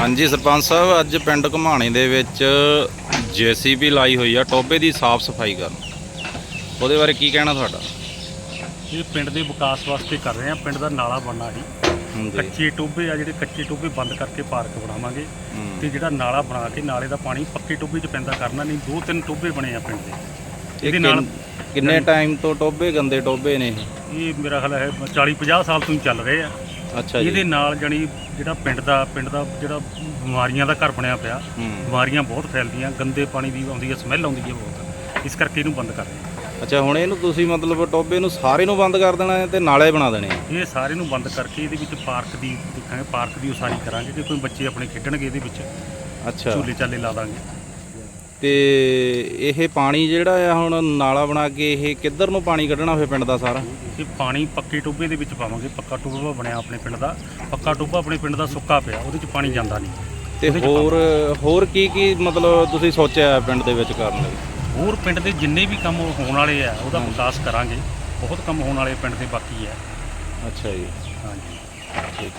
ਹਾਂਜੀ ਸਰਪੰਚ ਸਾਹਿਬ ਅੱਜ ਪਿੰਡ ਘਮਾਣੀ ਦੇ ਵਿੱਚ ਜੀਸੀਬੀ ਲਾਈ ਹੋਈ ਆ ਟੋਬੇ ਦੀ ਸਾਫ਼ ਸਫ਼ਾਈ ਕਰਨ। ਉਹਦੇ ਬਾਰੇ ਕੀ ਕਹਿਣਾ ਤੁਹਾਡਾ? ਇਹ ਪਿੰਡ ਦੇ ਵਿਕਾਸ ਵਾਸਤੇ ਕਰ ਰਹੇ ਆ ਪਿੰਡ ਦਾ ਨਾਲਾ ਬਣਨਾ ਜੀ ਹਾਂਜੀ। ਕੱਚੇ ਟੋਬੇ ਆ ਜਿਹੜੇ ਕੱਚੇ ਟੋਬੇ ਬੰਦ ਕਰਕੇ ਪਾਰਕ ਬਣਾਵਾਂਗੇ। ਤੇ ਜਿਹੜਾ ਨਾਲਾ ਬਣਾ ਕੇ ਨਾਲੇ ਦਾ ਪਾਣੀ ਪੱਕੇ ਟੋਬੇ 'ਚ ਪੈਂਦਾ ਕਰਨਾ ਨਹੀਂ ਦੋ ਤਿੰਨ ਟੋਬੇ ਬਣੇ ਆ ਪਿੰਡ ਦੇ। ਇਹ ਇਹਦੇ ਨਾਲ ਕਿੰਨ- ਟਾਈਮ ਤੋਂ ਟੋਬੇ ਗੰਦੇ ਟੋਬੇ ਨੇ ਇਹ? ਇਹ ਮੇਰਾ ਖਿਆਲ ਹੈ 40 50 ਸਾਲ ਤੋਂ ਹੀ ਚੱਲ ਰਹੇ ਆ। ਅੱਛਾ ਇਹਦੇ ਜੀ ਨਾਲ ਜਣੀ ਜਿਹੜਾ ਪਿੰਡ ਦਾ ਪਿੰਡ ਦਾ ਜਿਹੜਾ ਬਿਮਾਰੀਆਂ ਦਾ ਘਰ ਬਣਿਆ ਪਿਆ ਹੂੰ। ਬਿਮਾਰੀਆਂ ਬਹੁਤ ਫੈਲਦੀਆਂ ਗੰਦੇ ਪਾਣੀ ਦੀ ਆਉਂਦੀ ਹੈ ਸਮੈਲ ਆਉਂਦੀ ਹੈ ਬਹੁਤ। ਇਸ ਕਰਕੇ ਇਹਨੂੰ ਬੰਦ ਕਰ ਰਹੇ ਅੱਛਾ ਹੁਣ ਇਹਨੂੰ ਤੁਸੀਂ ਮਤਲਬ ਟੋਬੇ ਨੂੰ ਸਾਰੇ ਨੂੰ ਬੰਦ ਕਰ ਦੇਣਾ ਹੈ ਤੇ ਨਾਲੇ ਬਣਾ ਦੇਣੇ ਆ? ਇਹ ਸਾਰੇ ਨੂੰ ਬੰਦ ਕਰਕੇ ਇਹਦੇ ਵਿੱਚ ਪਾਰਕ ਦੀ ਦੇਖਾਂਗੇ ਪਾਰਕ ਦੀ ਉਸਾਰੀ ਕਰਾਂਗੇ ਕਿ ਕੋਈ ਬੱਚੇ ਆਪਣੇ ਖੇਡਣਗੇ ਇਹਦੇ ਵਿੱਚ ਅੱਛਾ। ਝੂਲੇ ਚਾਲੇ ਲਾ ਦਾਂਗੇ। ਤੇ ਇਹ ਪਾਣੀ ਜਿਹੜਾ ਆ ਹੁਣ ਨਾਲਾ ਬਣਾ ਕੇ ਇਹ ਕਿੱਧਰ ਨੂੰ ਪਾਣੀ ਕੱਢਣਾ ਹੋਵੇ ਪਿੰਡ ਦਾ ਸਾਰਾ? ਇਹ ਪਾਣੀ ਪੱਕੇ ਟੋਬੇ ਦੇ ਵਿੱਚ ਪਾਵਾਂਗੇ। ਪੱਕਾ ਟੋਬਾ ਬਣਿਆ ਆਪਣੇ ਪਿੰਡ ਦਾ। ਪੱਕਾ ਟੋਬਾ ਆਪਣੇ ਪਿੰਡ ਦਾ ਸੁੱਕਾ ਪਿਆ ਉਹਦੇ 'ਚ ਪਾਣੀ ਜਾਂਦਾ ਨਹੀਂ। ਤੇ ਹੋਰ ਹੋਰ ਕੀ ਕੀ ਮਤਲਬ ਤੁਸੀਂ ਸੋਚਿਆ ਹੈ ਪਿੰਡ ਦੇ ਵਿੱਚ ਕਰਨ ਲਈ? ਹੋਰ ਪਿੰਡ ਦੇ ਜਿੰਨੇ ਵੀ ਕੰਮ ਹੋਣ ਵਾਲੇ ਆ ਉਹਦਾ ਵਿਕਾਸ ਕਰਾਂਗੇ। ਬਹੁਤ ਕੰਮ ਹੋਣ ਵਾਲੇ ਪਿੰਡ ਦੇ ਬਾਕੀ ਹੈ ਅੱਛਾ ਜੀ। ਹਾਂਜੀ। ਠੀਕ।